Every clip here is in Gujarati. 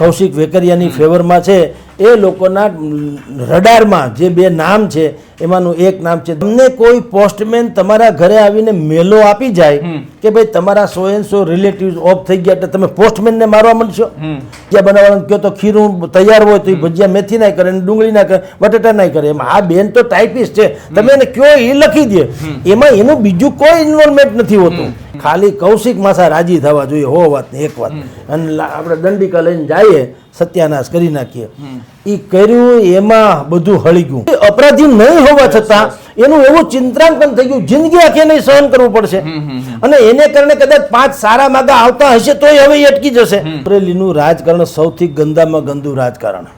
કૌશિક વેકરિયાની ફેવરમાં છે. એ લોકોના રડારમાં જે બે નામ છે એમાંનું એક નામ છે. તમને કોઈ પોસ્ટમેન તમારા ઘરે આવીને મેલો આપી જાય કે ભાઈ તમારા so and so relative off થઈ ગયા એટલે તમે પોસ્ટમેનને મારવા મળશો જ્યાં બનાવવાનું કહો તો ખીરું તૈયાર હોય તો એ ભજીયા મેથી ના કરે ડુંગળી ના કરે બટેટા ના કરે. એમાં આ બેન તો ટાઈપિસ્ટ છે. તમે એને કયો એ લખી દે. એમાં એનું બીજું કોઈ ઇન્વોલ્વમેન્ટ નથી હોતું. ખાલી કૌશિક માસા રાજી થવા જોઈએ હો વાત ને એક વાત. અને આપણે દંડિકા લઈને જઈએ સત્યાનાશ કરી નાખીએ. એ કર્યું એમાં બધું હળી ગયું. અપરાધી નહીં હોવા છતાં એનું એવું ચિંતાંકન થઈ ગયું જિંદગી આખી નહીં સહન કરવું પડશે. અને એને કારણે કદાચ પાંચ સારા માગા આવતા હશે તોય હવે અટકી જશે. અમરેલીનું રાજકારણ સૌથી ગંદામાં ગંદુ રાજકારણ.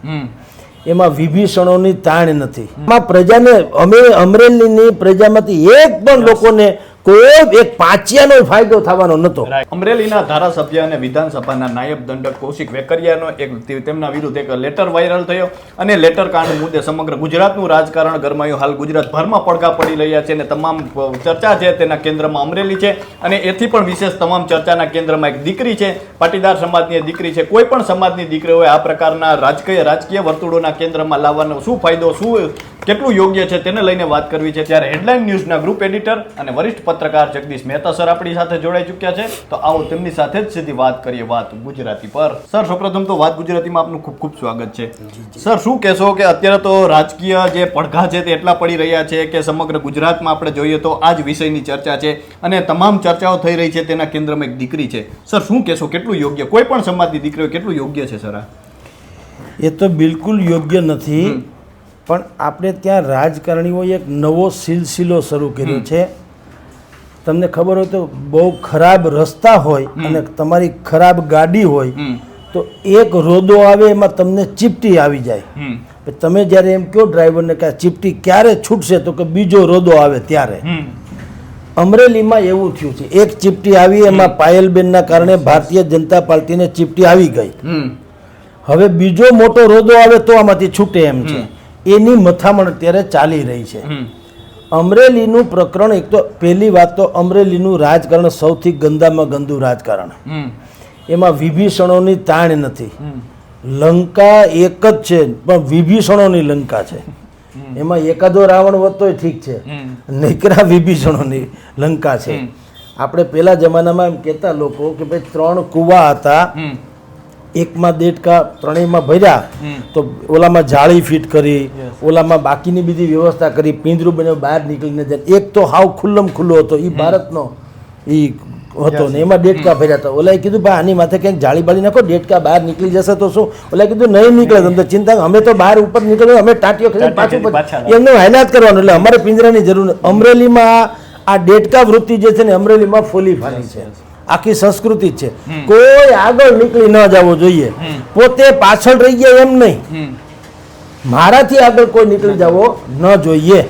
એમાં વિભીષણોની તાણ નથી. એમાં પ્રજાને અમે અમરેલીની પ્રજામાંથી એક પણ લોકોને કોઈ એક પાંચિયાનો ફાયદો થવાનો નતો અમરેલીના ધારાસભ્ય અને વિધાનસભાના નાયબ દંડક કૌશિક વેકરિયાનો એક તેમના વિરુદ્ધ એક લેટર વાયરલ થયો અને લેટર કાંડ મુદ્દે સમગ્ર ગુજરાતનું રાજકારણ ગરમાયું. હાલ ગુજરાતભરમાં પડઘા પડી રહ્યા છે અને તમામ ચર્ચા છે તેના કેન્દ્રમાં અમરેલી છે અને એથી પણ વિશેષ તમામ ચર્ચાના કેન્દ્રમાં એક દીકરી છે. પાટીદાર સમાજની દીકરી છે. કોઈ પણ સમાજની દીકરી હોય આ પ્રકારના રાજકીય રાજકીય વર્તુળોના કેન્દ્રમાં લાવવાનો શું ફાયદો, શું, કેટલું યોગ્ય છે તેને લઈને વાત કરવી છે. ત્યારે હેડલાઇન ન્યૂઝના ગ્રુપ એડિટર અને વરિષ્ઠ પત્રકાર જગદીશ મહેતા સર આપણી સાથે જોડાઈ ચૂક્યા છે. તો આવો તેમની સાથે જ સીધી વાત કરીએ વાત ગુજરાતી પર. સર સૌપ્રથમ તો વાત ગુજરાતીમાં આપનું ખૂબ ખૂબ સ્વાગત છે. સર શું કહેશો કે અત્યારે તો રાજકીય જે પડઘા છે તે એટલા પડી રહ્યા છે કે સમગ્ર ગુજરાતમાં આપણે જોઈએ તો આ જ વિષયની ચર્ચા છે અને તમામ ચર્ચાઓ થઈ રહી છે તેના કેન્દ્રમાં એક દીકરી છે. સર શું કહેશો કેટલું યોગ્ય? કોઈ પણ સમાજની દીકરી હોય કેટલું યોગ્ય છે સર આ? એ તો બિલકુલ યોગ્ય નથી. પણ આપણે ત્યાં રાજકારણીઓએ એક નવો સિલસિલો શરૂ કર્યો છે. તમને ખબર હોય તો બહુ ખરાબ રસ્તા હોય અને તમારી ખરાબ ગાડી હોય તો એક રોદો આવે એમાં તમને ચીપટી આવી જાય. તમે જ્યારે એમ કહો ડ્રાઈવરને કે ચીપટી ક્યારે છૂટશે તો કે બીજો રોદો આવે ત્યારે. અમરેલીમાં એવું થયું છે એક ચીપટી આવી એમાં પાયલબેનના કારણે ભારતીય જનતા પાર્ટીને ચીપટી આવી ગઈ. હવે બીજો મોટો રોદો આવે તો આમાંથી છૂટે એમ છે. એની મથામણ અત્યારે ચાલી રહી છે. અમરેલીનું પ્રકરણ એક તો પહેલી વાત તો અમરેલીનું રાજકારણ સૌથી ગંદામાં ગંદુ રાજકારણ. એમાં વિભીષણોની તાણ નથી. લંકા એક જ છે પણ વિભીષણોની લંકા છે. એમાં એકાદો રાવણ વધતો ઠીક છે. નીકરા વિભીષણોની લંકા છે. આપણે પેલા જમાનામાં એમ કહેતા લોકો કે ભાઈ ત્રણ કુવા હતા. એકમાં દેડકા ત્રણેયમાં ભર્યા તો ઓલામાં જાળી ફિટ કરી ઓલામાં બાકીની બીજી વ્યવસ્થા કરી પિંજરું બને બહાર નીકળીને જાય. એક તો હાવ ખુલ્લમ ખુલ્લો હતો એ ભારતનો એ હતો ને એમાં ડેટકા ભર્યા હતા. ઓલાએ કીધું ભાઈ આની માથે ક્યાંક જાળી બાળી નાખો ડેટકા બહાર નીકળી જશે તો શું? ઓલા કીધું નહીં નીકળે. તમને ચિંતા અમે તો બહાર ઉપર નીકળ્યો અમે ટાંટીઓ ટાંટીઓ પાછું એમને હાલાત કરવાનું એટલે અમારે પિંજરાની જરૂર નથી અમરેલીમાં આ- ડેટકા વૃત્તિ જે છે ને અમરેલીમાં ફૂલી ફાલી છે. આખી સંસ્કૃતિ છે. કોઈ આગળ નીકળી ન જવો જોઈએ. પોતે પાછળ રહી ગયા એમ નહીં. મારાથી આગળ કોઈ નીકળી જવો ન જોઈએ.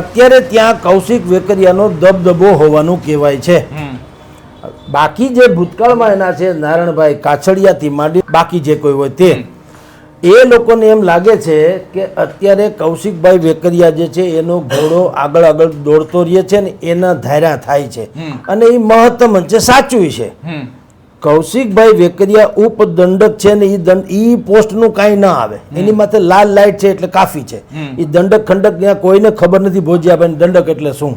અત્યારે ત્યાં કૌશિક વેકરિયાનો દબદબો હોવાનું કહેવાય છે. બાકી જે ભૂતકાળમાં એના છે નારાયણભાઈ કાછડિયાથી માંડી બાકી જે કોઈ હોય તે. એ લોકોને એમ લાગે છે કે અત્યારે કૌશિકભાઈ વેકરિયા જે છે એનો ઘોડો આગળ આગળ દોડતો રહે છે ને એના ધાર્યા થાય છે. અને એ મહત્તમ છે સાચું છે. કૌશિકભાઈ વેકરિયા ઉપદંડક છે ને એ દંડ એ પોસ્ટનું કાંઈ ના આવે. એની માથે લાલ લાઇટ છે એટલે કાફી છે. એ દંડક ખંડક ત્યાં કોઈને ખબર નથી ભોજિયાભાઈ દંડક એટલે શું.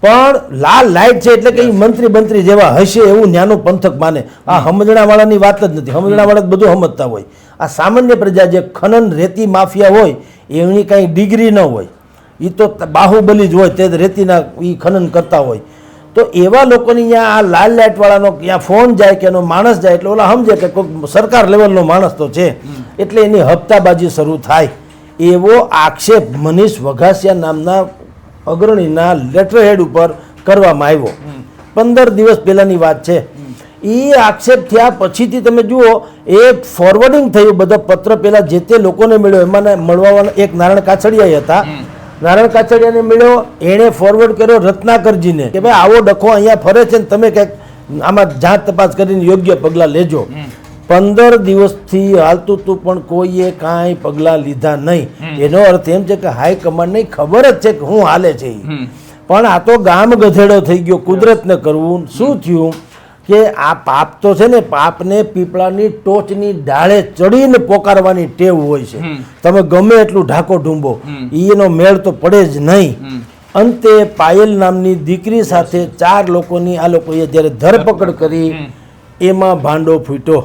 પણ લાલ લાઇટ છે એટલે કે ઈ મંત્રી મંત્રી જેવા હશે એવું ન્યાનું પંથક માને. આ સમજણા વાળાની વાત જ નથી. સમજણા વાળા જ બધું સમજતા હોય. આ સામાન્ય પ્રજા જે ખનન રેતી માફિયા હોય એની કાંઈ ડિગ્રી ન હોય. એ તો બાહુબલી જ હોય તે જ રેતીના એ ખનન કરતા હોય. તો એવા લોકોની ત્યાં આ લાલ લાઇટ વાળાનો ત્યાં ફોન જાય કે એનો માણસ જાય એટલે ઓલા સમજે કે કોઈક સરકાર લેવલનો માણસ તો છે. એટલે એની હપ્તાબાજી શરૂ થાય. એવો આક્ષેપ મનીષ વઘાસિયા નામના અગ્રણીના લેટરહેડ ઉપર કરવામાં આવ્યો. પંદર દિવસ પહેલાંની વાત છે. એ આક્ષેપ થયા પછીથી તમે જુઓ એ ફોરવર્ડિંગ થયું બધા પત્ર પહેલાં જે તે લોકોને મળ્યો એમાં મળવાના એક નારાયણ કાછડિયા હતા. નારાયણ કાછડિયાને મળ્યો એણે ફોરવર્ડ કર્યો રત્નાકરજીને કે ભાઈ આવો ડખો અહીંયા ફરે છે ને તમે કંઈક આમાં જાત તપાસ કરીને યોગ્ય પગલાં લેજો. પંદર દિવસથી હાલતું હતું પણ કોઈએ કાંઈ પગલાં લીધા નહીં. એનો અર્થ એમ છે કે હાઈ કમાન્ડને ખબર જ છે કે હું હાલે છે. પણ આ તો ગામ ગધેડો થઈ ગયો કુદરતને કરવું શું થયું? કે આ પાપ તો છે ને પાપને પીપળાની ટોચની ડાળે ચડીને પોકારવાની ટેવ હોય છે. તમે ગમે એટલું ઢાકો ઢૂંબો એનો મેળ તો પડે જ નહીં. અંતે પાયલ નામની દીકરી સાથે ચાર લોકોની આ લોકોએ જ્યારે ધરપકડ કરી એમાં ભાંડો ફૂટ્યો.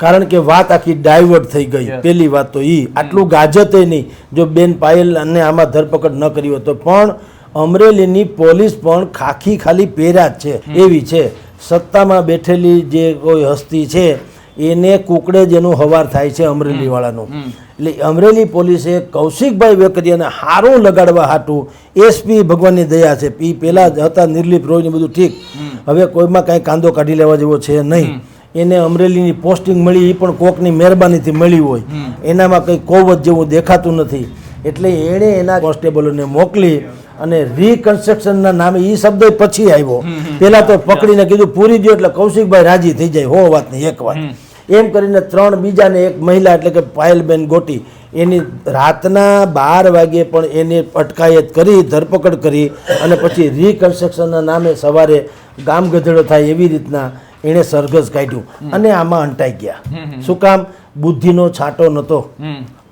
કારણ કે વાત આખી ડાયવર્ટ થઈ ગઈ. પેલી વાત તો એ આટલું ગાજતે નહીં. જો બેન પાયલ અને આમાં ધરપકડ ન કરી હોત તો પણ અમરેલીની પોલીસ પણ ખાખી ખાલી પહેર્યા જ છે એવી છે. સત્તામાં બેઠેલી જે કોઈ હસ્તી છે એને કુકડે જેનું હવાર થાય છે અમરેલીવાળાનું. એટલે અમરેલી પોલીસે કૌશિકભાઈ વેકરિયાને હારું લગાડવા હાટું એસપી ભગવાનની દયા છે. પી પહેલા જ હતા નિર્લીપ રોય ને બધું ઠીક. હવે કોઈમાં કાંઈ કાંદો કાઢી લેવા જેવો છે નહીં. એને અમરેલીની પોસ્ટિંગ મળી એ પણ કોકની મહેરબાનીથી મળી હોય. એનામાં કંઈ કોવત જેવું દેખાતું નથી. એટલે એણે એના કોન્સ્ટેબલોને મોકલી અને રિકન્સ્ટ્રક્શનના નામે એ શબ્દ પછી આવ્યો. પહેલાં તો પકડીને કીધું પૂરી દો એટલે કૌશિકભાઈ રાજી થઈ જાય. હો વાત નહીં એક વાત. એમ કરીને ત્રણ બીજાને એક મહિલા એટલે કે પાયલબેન ગોટી એની રાતના બાર વાગે પણ એની અટકાયત કરી ધરપકડ કરી અને પછી રિકન્સ્ટ્રક્શનના નામે સવારે ગામ ગધેડો થાય એવી રીતના એણે સરઘસ કાઢ્યું. અને આમાં અંટાઈ ગયા. શું કામ? બુદ્ધિનો છાંટો નહોતો.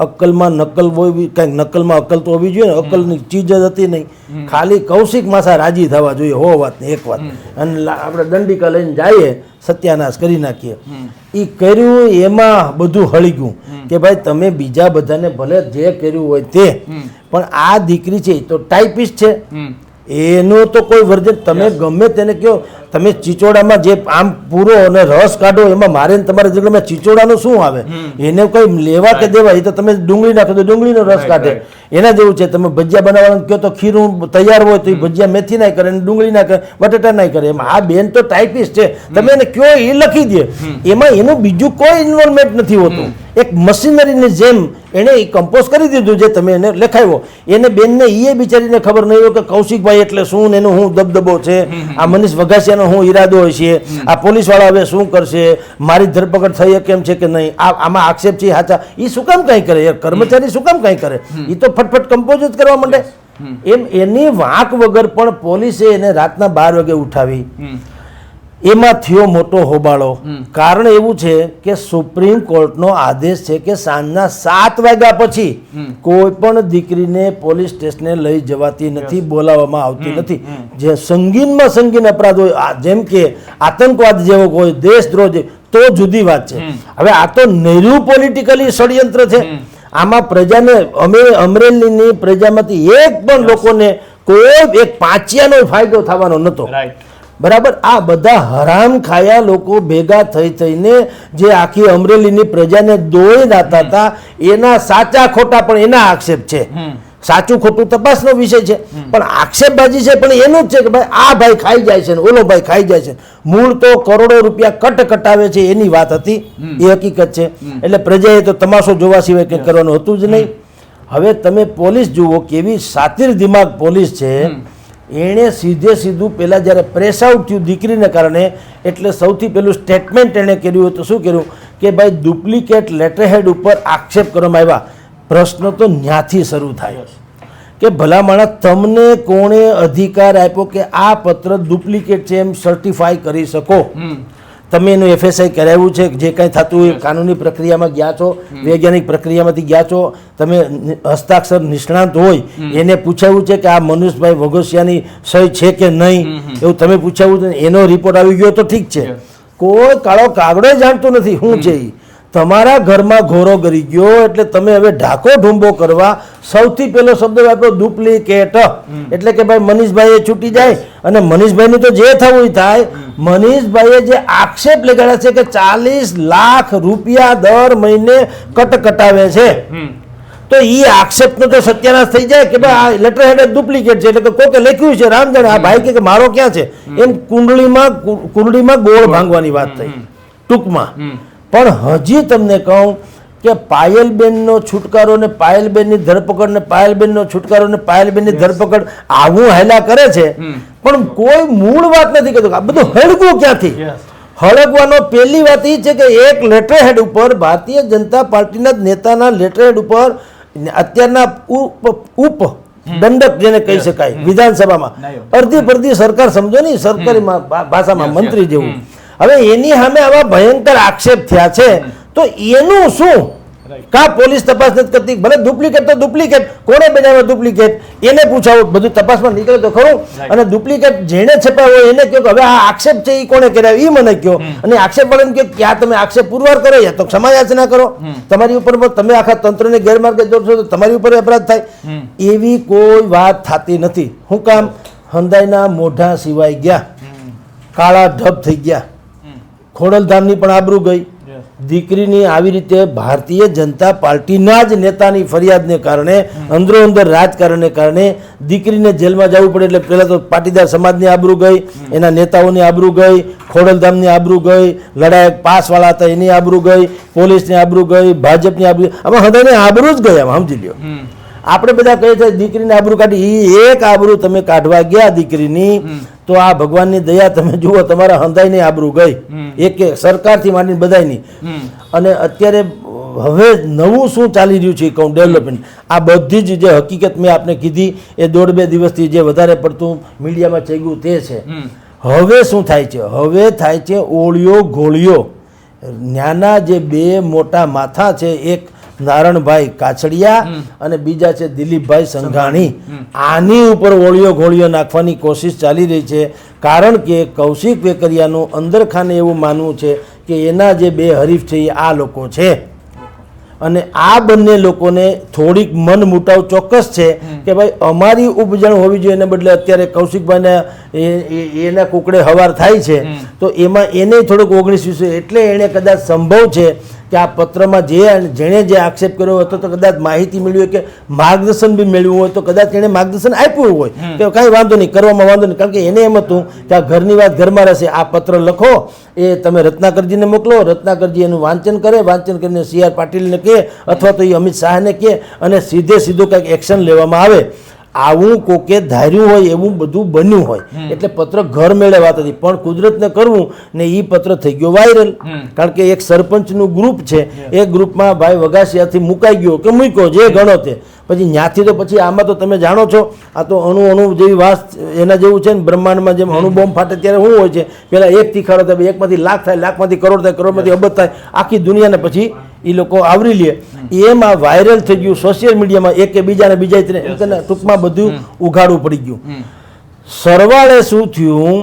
અક્કલમાં નકલ હોય કંઈક નકલમાં અક્કલ તો હોવી જોઈએ ને અક્કલની ચીજ જ હતી નહીં. ખાલી કૌશિક માસા રાજી થવા જોઈએ હો વાત ને એક વાત. અને આપણે દંડિકા લઈને જઈએ સત્યાનાશ કરી નાખીએ. એ કર્યું એમાં બધું હળી ગયું. કે ભાઈ તમે બીજા બધાને ભલે જે કર્યું હોય તે પણ આ દીકરી છે એ તો ટાઈપિસ્ટ છે. એનો તો કોઈ વર્જન તમે ગમે તેને કહો તમે ચીચોડામાં જે આમ પૂરો અને રસ કાઢો એમાં મારે તમારે જગ્યામાં ચીચોડાનું શું આવે? એને કોઈ લેવા કે દેવા એ તો તમે ડુંગળી નાખો તો ડુંગળીનો રસ કાઢે. એના જેવું છે તમે ભજીયા બનાવવાનું કહો તો ખીરું તૈયાર હોય તો એ ભજીયા મેથી ના કરે ડુંગળી ના કરે બટાટા ના કરે. એમાં આ બેન તો ટાઈપિસ્ટ છે. તમે એને કયો એ લખી દે. એમાં એનું બીજું કોઈ ઇન્વોલ્વમેન્ટ નથી હોતું. એક મશીનરીની જેમ એણે એ કમ્પોઝ કરી દીધું જે તમે એને લખાવ્યો. એને બેનને એ બિચારીને ખબર નહીં હોય કે કૌશિકભાઈ એટલે શું એનો શું દબદબો છે. આ મનીષ વઘાસિયાનો હું ઈરાદો છે. આ પોલીસવાળા હવે શું કરશે? મારી ધરપકડ થઈ કેમ છે કે નહીં? આ આમાં આક્ષેપ છે હાચા એ શું કામ કંઈ કરે? કર્મચારી શું કામ કંઈ કરે? એ તો ફટફટ કમ્પોઝ જ કરવા માંડે. એમ એની વાંક વગર પણ પોલીસે એને રાતના બાર વાગે ઉઠાવી. એમાં થયો મોટો હોબાળો. કારણ એવું છે કે સુપ્રીમ કોર્ટનો આદેશ છે કે સાંજના સાત વાગ્યા પછી કોઈ પણ દીકરીને પોલીસ સ્ટેશને લઈ જવાતી નથી બોલાવવામાં આવતી નથી. જે સંગીનમાં સંગીન અપરાધ હોય જેમ કે આતંકવાદ જેવો હોય દેશદ્રોહ તો જુદી વાત છે. હવે આ તો નૈરું પોલિટિકલી ષડયંત્ર છે. આમાં પ્રજાને અમે અમરેલીની પ્રજામાંથી એક પણ લોકોને કોઈ એક પાંચિયાનો ફાયદો થવાનો નહોતો. રાઈટ બરાબર? આ બધા હરામ ખાયા લોકો ભેગા થઈ થઈને જે આખી અમરેલીની પ્રજાને દોઈ દાતા હતા એના સાચા ખોટા પણ એના આક્ષેપ છે. સાચું ખોટું તપાસનો વિષય છે. પણ આક્ષેપબાજી છે પણ એનું જ છે કે ભાઈ આ ભાઈ ખાઈ જાય છે ને ઓલો ભાઈ ખાઈ જાય છે. મૂળ તો કરોડો રૂપિયા કટ કટાવે છે એની વાત હતી. એ હકીકત છે. એટલે પ્રજાએ તો તમાશો જોવા સિવાય કંઈ કરવાનું હતું જ નહીં. હવે તમે પોલીસ જુઓ કેવી સાતિર દિમાગ પોલીસ છે. એણે સીધે સીધું પહેલાં જ્યારે પ્રેસ આઉટ થયું દીકરીને કારણે, એટલે સૌથી પહેલું સ્ટેટમેન્ટ એણે કર્યું હતું, શું કર્યું? કે ભાઈ ડુપ્લિકેટ લેટરહેડ ઉપર આક્ષેપ કરવામાં આવ્યા. પ્રશ્ન તો ન્યાથી શરૂ થાય. કે ભલામણા તમને કોણે અધિકાર આપ્યો કે આ પત્ર ડુપ્લિકેટ છે એમ સર્ટિફાઈ કરી શકો? તમે એનું એફએસઆઈ કરાવ્યું છે જે કંઈ થતું હોય કાનૂની પ્રક્રિયામાં ગયા છો વૈજ્ઞાનિક પ્રક્રિયામાંથી ગયા છો તમે હસ્તાક્ષર નિષ્ણાંત હોય એને પૂછાવ્યું છે કે આ મનુષભાઈ વઘોસિયાની સહી છે કે નહીં? એવું તમે પૂછાવ્યું છે એનો રિપોર્ટ આવી ગયો તો ઠીક છે. કોઈ કાળો કાગડો જાણતો નથી શું છે એ તમારા ઘરમાં ઘોરો ગરી ગયો એટલે તમે હવે ઢાકો ઢૂંબો કરવા સૌથી પહેલો શબ્દ વાપરો ડુપ્લિકેટ. એટલે કે ભાઈ મનીષભાઈ એ છૂટી જાય અને મનીષભાઈનું તો જે થવું થાય. મનીષભાઈએ જે આક્ષેપ લગાડ્યા છે કે ચાલીસ લાખ રૂપિયા દર મહિને કટ કટાવે છે તો એ આક્ષેપનો તો સત્યાનાશ થઈ જાય કે ભાઈ આ લેટર હેડ ડુપ્લિકેટ છે. એટલે કે કોકે લખ્યું છે રામ જાણે આ ભાઈ કે મારો ક્યાં છે? એમ કુંડળીમાં કુંડળીમાં ગોળ ભાંગવાની વાત થઈ ટૂંકમાં. પણ હજી તમને કહું કે પાયલબેનનો છુટકારો ને પાયલબેનની ધરપકડ ને પાયલબેનનો છુટકારો ને પાયલબેનની ધરપકડ આવું હેલા કરે છે. પણ કોઈ મૂળ વાત નથી કહેતું આ બધું હળગવું ક્યાંથી. હળગવાનો પહેલી વાત એ છે કે એક લેટરહેડ ઉપર ભારતીય જનતા પાર્ટીના જ નેતાના લેટરહેડ ઉપર અત્યારના ઉપ ઉપ દંડક જેને કહી શકાય વિધાનસભામાં. અડધી પડધી સરકાર સમજો નહીં સરકારી ભાષામાં મંત્રી જેવું. હવે એની સામે આવા ભયંકર આક્ષેપ થયા છે તો એનું શું? કા પોલીસ તપાસ નથી કરતી? ભલે ડુપ્લિકેટ તો ડુપ્લિકેટ કોણે બનાવ્યો ડુપ્લિકેટ એને પૂછાવો. બધું તપાસમાં નીકળે તો ખરું. અને ડુપ્લિકેટ જેણે છપાયો એને કહ્યું કે હવે આ આક્ષેપ છે એ કોણે કર્યા? એ મને કહો. અને આક્ષેપ વાળાને કહ્યું કે આ તમે આક્ષેપ પુરવાર કરો યા તો ક્ષમા યાચના કરો. તમારી ઉપર તમે આખા તંત્રને ગેરમાર્ગે દોરશો તો તમારી ઉપર અપરાધ થાય. એવી કોઈ વાત થતી નથી. હું કામ હંદાઈના મોઢા સિવાય ગયા. કાળા ઢબ થઈ ગયા. ખોડલધામની પણ આબરૂ ગઈ. દીકરીની આવી રીતે ભારતીય જનતા પાર્ટીના જ નેતાની ફરિયાદને કારણે અંદરો અંદર રાજકારણને કારણે દીકરીને જેલમાં જવું પડે એટલે પહેલાં તો પાટીદાર સમાજની આબરૂ ગઈ એના નેતાઓની આબરૂ ગઈ ખોડલધામની આબરૂ ગઈ લડાયક પાસવાળા હતા એની આબરૂ ગઈ પોલીસની આબરૂ ગઈ ભાજપની આબરૂ આમાં હૃદયની આબરૂ જ ગઈ આમ સમજી લ્યો. આપણે બધા કહીએ છીએ દીકરીને આબરૂ કાઢી એ એક આબરૂ તમે કાઢવા ગયા દીકરીની તો આ ભગવાનની દયા તમે જુઓ તમારા હંધાઈની આબરૂ ગઈ. એક સરકારથી માંડીને બધાની અને અત્યારે હવે નવું શું ચાલી રહ્યું છે કહું ડેવલપમેન્ટ. આ બધી જ જે હકીકત મેં આપને કીધી એ દોઢ બે દિવસથી જે વધારે પડતું મીડિયામાં થઈ તે છે. હવે શું થાય છે? હવે થાય છે ઓળિયો ગોળિયો. ન્યાના જે બે મોટા માથા છે એક નારણભાઈ કાછડિયા અને બીજા છે દિલીપભાઈ સંઘાણી. આની ઉપર ઓળિયો ઘોળિયો નાખવાની કોશિશ ચાલી રહી છે. કારણ કે કૌશિક વેકરિયાનું અંદરખાને એવું માનવું છે કે એના જે બે હરીફ છે એ આ લોકો છે. અને આ બંને લોકોને થોડીક મન મુટાવ ચોક્કસ છે કે ભાઈ અમારી ઉપજણ હોવી જોઈએ એને બદલે અત્યારે કૌશિકભાઈને એના કુકડે હવાર થાય છે. તો એમાં એને થોડુંક ઓગણીસ વીસ એટલે એણે કદાચ સંભવ છે કે આ પત્રમાં જે જેણે જે આક્ષેપ કર્યો હતો તો કદાચ માહિતી મેળવી હોય કે માર્ગદર્શન બી મેળવ્યું હોય તો કદાચ એણે માર્ગદર્શન આપ્યું હોય. કે કાંઈ વાંધો નહીં કરવામાં વાંધો નહીં. કારણ કે એને એમ હતું કે આ ઘરની વાત ઘરમાં રહેશે. આ પત્ર લખો એ તમે રત્નાકરજીને મોકલો રત્નાકરજી એનું વાંચન કરે વાંચન કરીને સી આર પાટીલને કહે અથવા તો એ અમિત શાહને કે અને સીધે સીધું કંઈક એક્શન લેવામાં આવે. આવું કોકે ધાર્યું હોય એવું બધું બન્યું હોય. એટલે પત્ર ઘર મેળે વાત હતી. પણ કુદરતને કરવું ને એ પત્ર થઈ ગયો વાયરલ કારણ કે એક સરપંચનું ગ્રુપ છે. એ ગ્રુપમાં ભાઈ વગાસિયાથી મુકાઈ ગયો કે મૂક્યો જે ગણો તે. પછી ત્યાંથી તો પછી આમાં તો તમે જાણો છો આ તો અણુ અણુ જેવી વાત એના જેવું છે ને બ્રહ્માંડમાં જેમ અણુ બોમ્બ ફાટે ત્યારે શું હોય છે? પહેલાં એક તીખાડો થાય એકમાંથી લાખ થાય લાખમાંથી કરોડ થાય કરોડમાંથી અબજ થાય. આખી દુનિયાને પછી એ લોકો આવરી લે. એમાં વાયરલ થઈ ગયું સોશિયલ મીડિયામાં એકે બીજાને બીજા તેને ટૂંકમાં બધું ઉઘાડું પડી ગયું. સરવાળે શું થયું?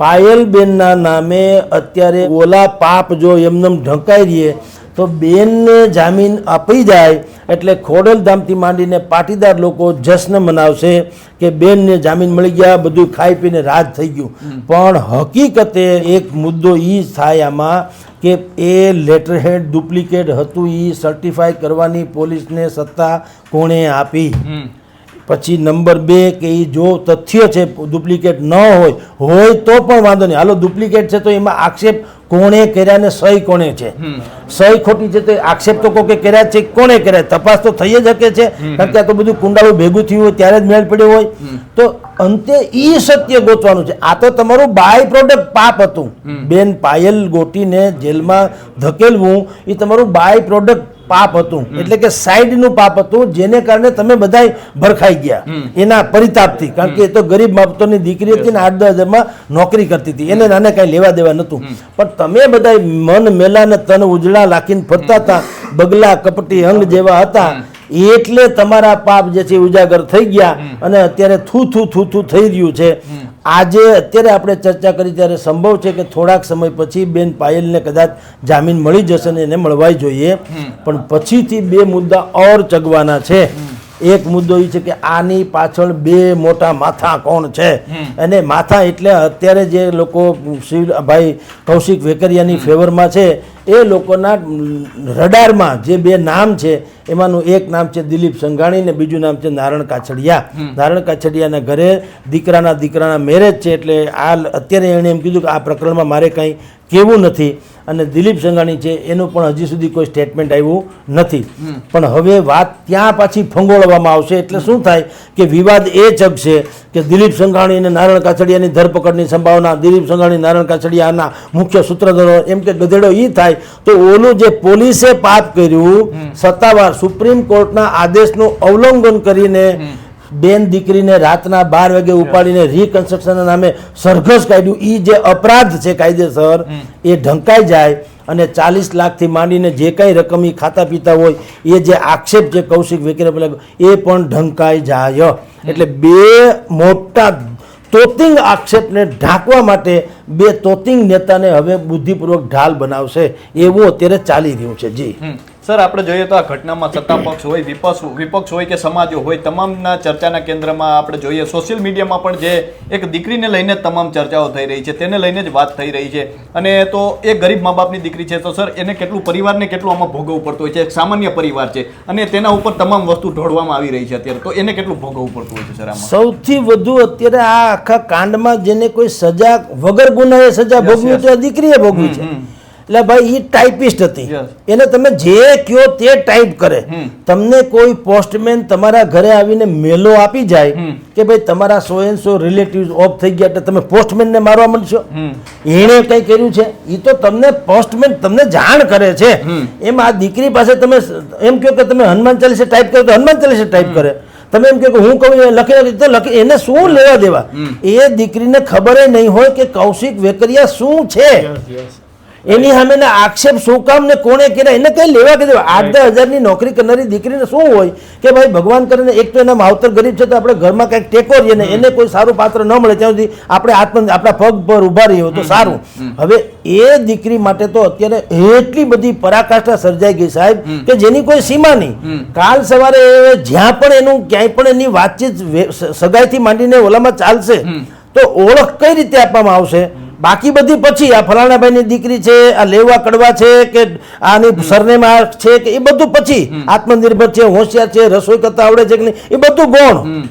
પાયલબેનના નામે અત્યારે ઓલા પાપ જો એમનેમ ઢંકાઈ રહીએ તો બેનને જામીન આપી જાય એટલે ખોડલધામથી માંડીને પાટીદાર લોકો જશ્ન મનાવશે કે બેનને જામીન મળી ગયા બધું ખાઈ પીને રાજ થઈ ગયું. પણ હકીકતે એક મુદ્દો એ થાય આમાં કે એ લેટર હેડ ડુપ્લિકેટ હતું એ સર્ટિફાઈ કરવાની પોલીસને સત્તા કોણે આપી? પછી નંબર બે કે એ જો તથ્ય છે ડુપ્લિકેટ ન હોય હોય તો પણ વાંધો નહીં. હાલો ડુપ્લિકેટ છે તો એમાં આક્ષેપ કોણે કર્યા ને સહી કોણે છે? સહી ખોટી છે તો આક્ષેપ તો કોકે કર્યા છે કોણે કર્યા? તપાસ તો થઈ જ શકે છે. કારણ કે આ તો બધું કુંડાળું ભેગું થયું હોય ત્યારે જ મેળ પડ્યો હોય. તો અંતે ઈ સત્ય ગોતવાનું છે. આ તો તમારું બાય પ્રોડક્ટ પાપ હતું. બેન પાયલ ગોટીને જેલમાં ધકેલવું એ તમારું બાય પ્રોડક્ટ પાપ હતું. એટલે કે સાઈડનું પાપ હતું જેને કારણે તમે બધા ભરખાઈ ગયા. એના પરિતાપથી. કારણ કે એ તો ગરીબ બાબતોની દીકરી હતી ને આઠ દસ હજારમાં નોકરી કરતી હતી. એને નાને કાંઈ લેવા દેવા નહોતું. પણ તમે બધા મન મેલા ને તન ઉજળા લાખીને ફરતા હતા બગલા કપટી અંગ જેવા હતા. એટલે તમારા પાપ જે છે ઉજાગર થઈ ગયા અને અત્યારે થૂ થૂ થૂ થૂ થઈ રહ્યું છે. આજે અત્યારે આપણે ચર્ચા કરી ત્યારે સંભવ છે કે થોડાક સમય પછી બેન પાયલને કદાચ જામીન મળી જશે ને એને મળવાય જોઈએ. પણ પછીથી બે મુદ્દા ઓર ચગવાના છે. એક મુદ્દો એ છે કે આની પાછળ બે મોટા માથા કોણ છે? અને માથા એટલે અત્યારે જે લોકો શિવ ભાઈ કૌશિક વેકરિયાની ફેવરમાં છે એ લોકોના રડારમાં જે બે નામ છે એમાંનું એક નામ છે દિલીપ સંઘાણી ને બીજું નામ છે નારણ કાછડિયા. નારણ કાછડિયાના ઘરે દીકરાના દીકરાના મેરેજ છે એટલે આ અત્યારે એણે એમ કીધું કે આ પ્રકરણમાં મારે કંઈ કહેવું નથી. અને દિલીપ સંઘાણી છે એનું પણ હજી સુધી કોઈ સ્ટેટમેન્ટ આવ્યું નથી. પણ હવે વાત ત્યાં પાછી ફંગોળવામાં આવશે એટલે શું થાય કે વિવાદ એ ચગશે કે દિલીપ સંઘાણી અને નારાયણ કાછડિયાની ધરપકડની સંભાવના દિલીપ સંઘાણી નારાયણ કાછડિયાના મુખ્ય સૂત્રધારો એમ કે ગધેડો એ થાય તો ઓલું જે પોલીસે પાપ કર્યું સત્તાવાર સુપ્રીમ કોર્ટના આદેશનું અવલંબન કરીને બેન દીકરીને રાતના બાર વાગે ઉપાડીને રિકન્સ્ટ્રક્શનના નામે સરઘસ કાઢ્યું. એ જે અપરાધ છે કાયદેસર એ ઢંકાઈ જાય અને ચાલીસ લાખથી માંડીને જે કાંઈ રકમ એ ખાતા પીતા હોય એ જે આક્ષેપ જે કૌશિક વેકરે એ પણ ઢંકાઈ જાય. એટલે બે મોટા તોતિંગ આક્ષેપને ઢાંકવા માટે બે તોતિંગ નેતાને હવે બુદ્ધિપૂર્વક ઢાલ બનાવશે. એવું અત્યારે ચાલી રહ્યું છે. જી. સર આપણે જોઈએ તો આ ઘટનામાં સત્તા પક્ષ હોય વિપક્ષ વિપક્ષ હોય કે સમાજ હોય તમામના ચર્ચાના કેન્દ્રમાં આપણે જોઈએ સોશિયલ મીડિયામાં પણ જે એક દીકરીને લઈને તમામ ચર્ચાઓ થઈ રહી છે તેને લઈને જ વાત થઈ રહી છે. અને તો એ ગરીબ મા બાપની દીકરી છે તો સર એને કેટલું પરિવારને કેટલું આમાં ભોગવવું પડતું હોય છે? એક સામાન્ય પરિવાર છે અને તેના ઉપર તમામ વસ્તુ ઢોળવામાં આવી રહી છે અત્યારે. તો એને કેટલું ભોગવવું પડતું હોય છે સર આમાં? સૌથી વધુ અત્યારે આ આખા કાંડમાં જેને કોઈ સજા વગર ગુનાએ સજા ભોગવી. તો દીકરીએ ભોગવી છે. એટલે ભાઈ એ ટાઈપિસ્ટ હતી. એને તમે જે કયો તે ટાઈપ કરે. તમને કોઈ પોસ્ટમેન તમારા ઘરે આવીને મેલો આપી જાય કે ભાઈ તમારા so and so relative off થઈ ગયા એટલે તમે પોસ્ટમેનને મારવા માંડશો? એણે કંઈ કર્યું છે? એ તો તમને પોસ્ટમેન તમને જાણ કરે છે. એમ આ દીકરી પાસે તમે એમ કહો કે તમે હનુમાન ચાલીસે ટાઈપ કરો તો હનુમાન ચાલીસે ટાઈપ કરે. તમે એમ કહો કે હું કહું લખી તો લખી એને શું લેવા દેવા? એ દીકરીને ખબર નહીં હોય કે કૌશિક વેકરિયા શું છે? એની સામેના આક્ષેપ શું કામ ને કોણે કર્યા એને કઈ લેવા કે દેવા? આઠ દસ હજારની નોકરી કરનારી દીકરીને શું હોય કે ભાઈ ભગવાન કરીને એક તો એના માવતર ગરીબ છે તો આપણે ઘરમાં કંઈક ટેકો રહીએ ને એને કોઈ સારું પાત્ર ન મળે ત્યાં સુધી આપણે આત્મ આપણા પગ પર ઊભા રહીએ તો સારું. હવે એ દીકરી માટે તો અત્યારે એટલી બધી પરાકાષ્ઠા સર્જાઈ ગઈ સાહેબ કે જેની કોઈ સીમા નહીં. કાલ સવારે જ્યાં પણ એનું ક્યાંય પણ એની વાતચીત સગાઈથી માંડીને ઓલામાં ચાલશે તો ઓળખ કઈ રીતે આપવામાં આવશે? બાકી બધી પછી આ ફલાણાભાઈની દીકરી છે આ લેવા કડવા છે કે આની સરનેમ આ છે કે એ બધું પછી આત્મનિર્ભર છે હોશિયાર છે રસોઈ કરતા આવડે છે કે નહીં એ બધું ગૌણ.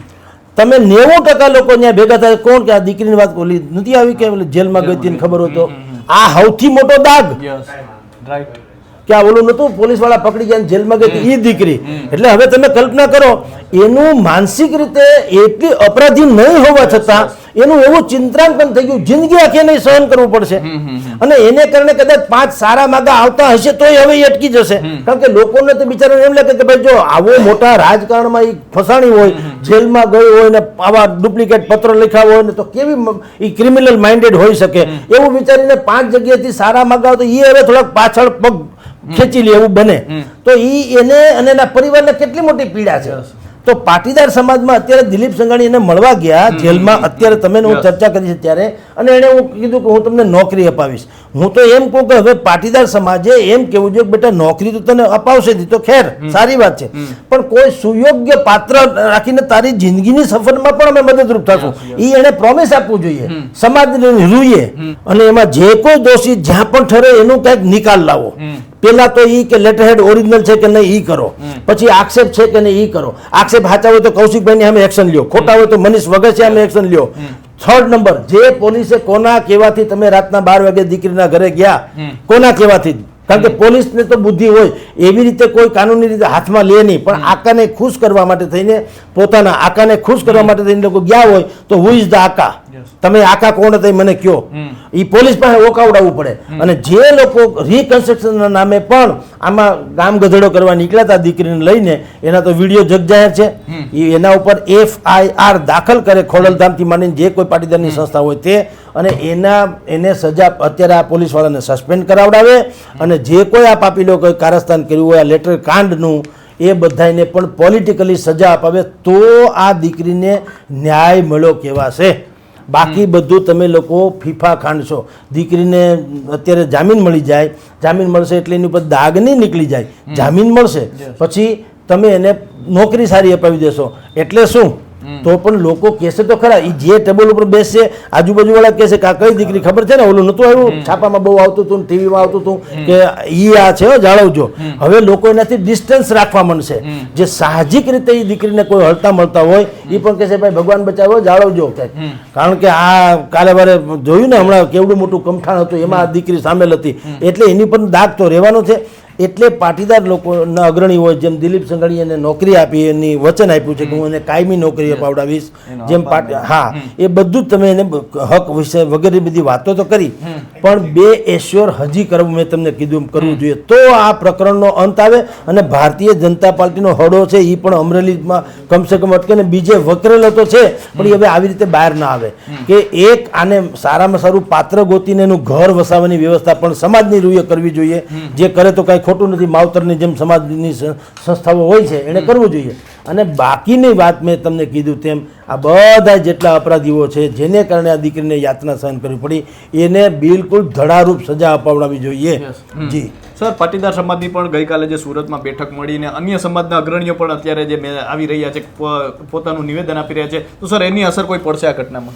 તમે નેવું ટકા લોકો ત્યાં ભેગા થાય કોણ કે આ દીકરીની વાત ઓલી નથી આવી કે જેલમાં ગઈ હતી ને ખબર હોય તો? આ સૌથી મોટો દાગ. રાઈટ કે આ ઓલું નતું પોલીસવાળા પકડી ગયા જેલમાં ગઈ એ દીકરી. એટલે હવે તમે કલ્પના કરો એનું માનસિક રીતે એટલી અપરાધી નહીં હોવા છતાં એનું એવું ચિંતાંકન થઈ ગયું જિંદગી આખી નહીં સહન કરવું પડશે. અને એને કારણે કદાચ પાંચ સારા માગા આવતા હશે તોય હવે અટકી જશે. કારણ કે લોકોને તો બિચારાને એમ લાગે કે ભાઈ જો આવો મોટા રાજકારણમાં એ ફસાણી હોય જેલમાં ગયો હોય ને આવા ડુપ્લિકેટ પત્ર લખ્યા હોય ને તો કેવી એ ક્રિમિનલ માઇન્ડેડ હોઈ શકે? એવું વિચારીને પાંચ જગ્યાએથી સારા માગા તો એ હવે થોડાક પાછળ પગ ખેંચી લે એવું બને. તો એ એને અને એના પરિવારને કેટલી મોટી પીડા છે. તો પાટીદાર સમાજમાં અત્યારે દિલીપ સંઘાણી એને મળવા ગયા જેલમાં. અત્યારે તમે હું ચર્ચા કરી છે ત્યારે. અને એને હું કીધું કે હું તમને નોકરી અપાવીશ. હું તો એમ કહું કે હવે પાટીદાર સમાજે એમ કેવું જોઈએ કે બેટા નોકરી તો તને અપાવશે જ, તો ખેર. સારી વાત છે. પણ કોઈ સુયોગ્ય પાત્ર રાખીને તારી જિંદગીની સફરમાં પણ અમે મદદરૂપ થશું. એ એને પ્રોમિસ આપવું જોઈએ. સમાજને રૂઈએ અને એમાં જે કોઈ દોષી જ્યાં પણ ઠરે એનું કંઈક નિકાલ લાવો. પેલા તો ઈ કે લેટર હેડ ઓરિજિનલ છે કે નહીં ઈ કરો. પછી આક્ષેપ છે કે નહીં ઈ કરો. આક્ષેપ સાચા હોય તો કૌશિકભાઈ અમે એક્શન લ્યો. ખોટા હોય તો મનીષ વગર છે અમે એક્શન લ્યો થર્ડ નંબર જે પોલીસે કોના કહેવાથી તમે રાતના બાર વાગે દીકરીના ઘરે ગયા કોના કહેવાથી? કારણ કે પોલીસને તો બુદ્ધિ હોય. એવી રીતે કોઈ કાનૂની રીતે હાથમાં લે નહીં પણ આકાને ખુશ કરવા માટે થઈને પોતાના આકાને ખુશ કરવા માટે થઈને લોકો ગયા હોય તો હુ ઇઝ ધ આકા? તમે આકા કોણ હતા મને કયો એ પોલીસ પાસે ઓકાવડાવવું પડે. અને જે લોકો રિકન્સ્ટ્રક્શનના નામે પણ આમાં ગામ ગધેડો કરવા નીકળ્યા હતા દીકરીને લઈને એના તો વીડિયો જગજાહેર છે. એ એના ઉપર એફ આર દાખલ કરે ખોડલધામથી માંડીને જે કોઈ પાટીદારની સંસ્થા હોય તે. અને એના એને સજા અત્યારે આ પોલીસવાળાને સસ્પેન્ડ કરાવડાવે. અને જે કોઈ આ પાપી લોકો કારસ્તાન કર્યું હોય આ લેટર કાંડનું એ બધાને પણ પોલિટિકલી સજા અપાવે તો આ દીકરીને ન્યાય મળ્યો કહેવાશે બાકી બધું તમે લોકો ફીફા ખાંડશો. દીકરીને અત્યારે જામીન મળી જાય. જામીન મળશે એટલે એની ઉપર દાગ નહીં નીકળી જાય. જામીન મળશે. પછી તમે એને નોકરી સારી અપાવી દેશો. એટલે શું? તો પણ લોકો કહેશે તો ખરા એ જે ટેબલ ઉપર બેસશે આજુબાજુવાળા કહેશે કે આ કઈ દીકરી ખબર છે ને? ઓલું નતું આવ્યું? છાપામાં બહુ આવતું હતું ટીવીમાં આવતું હતું કે ઈ આ છે જાળવજો. હવે લોકો એનાથી ડિસ્ટન્સ રાખવા માંડશે. જે સાહજિક રીતે એ દીકરીને કોઈ હળતા મળતા હોય એ પણ કહેશે ભાઈ ભગવાન બચાવો જાળવજો. કારણ કે આ કાલે વારે જોયું ને હમણાં કેવડું મોટું કમઠાણ હતું એમાં આ દીકરી સામેલ હતી. એટલે એની પણ દાગ તો રહેવાનો છે. એટલે પાટીદાર લોકોના અગ્રણી હોય જેમ દિલીપ સંઘાણીયાને નોકરી આપી એની વચન આપ્યું છે કે હું એને કાયમી નોકરી અપાવડાવીશ. જેમ હા એ બધું જ તમે એને હક વિશે વગેરે બધી વાતો તો કરી. પણ બે એશ્યોર હજી કરવું મેં તમને કીધું કરવું જોઈએ. તો આ પ્રકરણનો અંત આવે અને ભારતીય જનતા પાર્ટીનો હડો છે એ પણ અમરેલીમાં કમસે કમ અટકે ને બીજે વકરેલો તો છે પણ એ હવે આવી રીતે બહાર ના આવે. કે એક આને સારામાં સારું પાત્ર ગોતીને એનું ઘર વસાવવાની વ્યવસ્થા પણ સમાજની રૂએ કરવી જોઈએ. જે કરે તો કાંઈ ખોટું નથી માવતરની જેમ સમાજની સંસ્થાઓ હોય છે એને કરવું જોઈએ. અને બાકીની વાત મેં તમને કીધું તેમ આ બધા જેટલા અપરાધીઓ છે જેને કારણે આ દીકરીને યાતના સહન કરવી પડી એને બિલકુલ ધડારૂપ સજા અપાવડાવી જોઈએ. જી. સર પાટીદાર સમાજની પણ ગઈકાલે જે સુરતમાં બેઠક મળીને અન્ય સમાજના અગ્રણીઓ પણ અત્યારે જે મે- આવી રહ્યા છે પોતાનું નિવેદન આપી રહ્યા છે તો સર એની અસર કોઈ પડશે આ ઘટનામાં?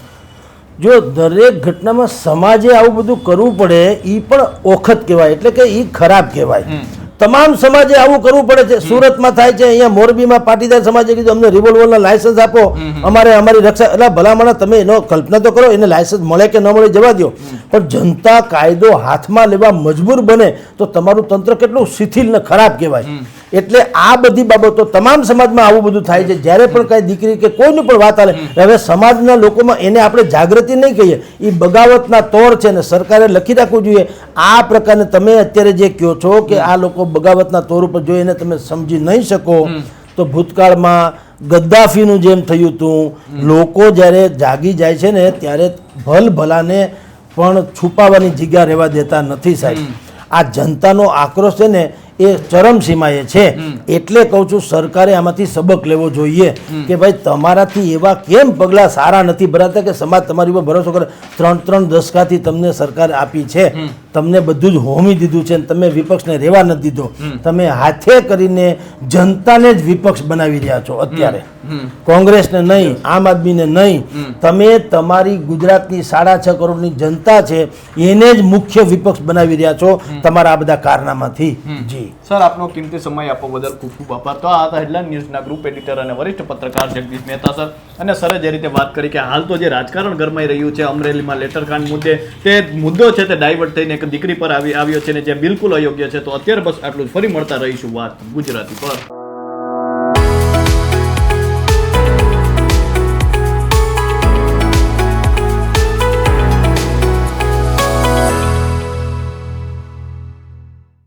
જો દરેક ઘટનામાં સમાજે આવું બધું કરવું પડે એ પણ ઓખત કહેવાય. એટલે કે એ ખરાબ કહેવાય. તમામ સમાજે આવું કરવું પડે છે. સુરતમાં થાય છે. અહીંયા મોરબીમાં પાટીદાર સમાજે કીધું અમને રિવોલ્વરના લાયસન્સ આપો. અમારે અમારી રક્ષા એટલે ભલામણ તમે એનો કલ્પના તો કરો એને લાયસન્સ મળે કે ન મળે જવા દો પણ જનતા કાયદો હાથમાં લેવા મજબૂર બને તો તમારું તંત્ર કેટલું શિથિલ ને ખરાબ કહેવાય. એટલે આ બધી બાબતો તમામ સમાજમાં આવું બધું થાય છે. જ્યારે પણ કાંઈ દીકરી કે કોઈની પણ વાત આવે હવે સમાજના લોકોમાં એને આપણે જાગૃતિ નહીં કહીએ. એ બગાવતના તોર છે ને સરકારે લખી રાખવું જોઈએ. આ પ્રકારને તમે અત્યારે જે કહો છો કે આ લોકો બગાવતના તોર ઉપર જો એને તમે સમજી નહીં શકો તો ભૂતકાળમાં ગદ્દાફીનું જેમ થયું હતું લોકો જ્યારે જાગી જાય છે ને ત્યારે ભલ ભલાને પણ છુપાવવાની જગ્યા રહેવા દેતા નથી સાહેબ. આ જનતાનો આક્રોશ છે ને એ ચરમસીમાએ છે. એટલે કહું છું સરકારે આમાંથી સબક લેવો જોઈએ કે ભાઈ તમારાથી એવા કેમ પગલાં સારા નથી ભરાતા કે સમાજ તમારી ઉપર ભરોસો કરે? ત્રણ ત્રણ દશકાથી તમને સરકાર આપી છે. તમને બધું જ હોમી દીધું છે તમે વિપક્ષને રહેવા નથી દીધો. તમે હાથે કરીને જનતાને જ વિપક્ષ બનાવી રહ્યા છો અત્યારે. કોંગ્રેસને નહીં આમ આદમીને નહીં. તમે તમારી ગુજરાતની સાડા છ કરોડની જનતા છે એને જ મુખ્ય વિપક્ષ બનાવી રહ્યા છો તમારા આ બધા કારનામાથી. જી. સર, આપનો કિંમતી સમય આપવા બદલ ખૂબ ખૂબ આભાર. તો આ હતા હેડલાઇન ન્યૂઝના ગ્રુપ એડિટર અને વરિષ્ઠ પત્રકાર જગદીશ મહેતા સર. અને સરે, જે રીતે વાત કરી કે હાલ તો જે રાજકારણ ગરમાઈ રહ્યું છે અમરેલીમાં લેટરકાંડ મુદ્દે, તે મુદ્દો છે તે ડાયવર્ટ થઈને એક દીકરી પર આવી આવ્યો છે ને જે બિલકુલ અયોગ્ય છે. તો અત્યારે બસ આટલું જ. ફરી મળતા રહીશું વાત ગુજરાતી પર.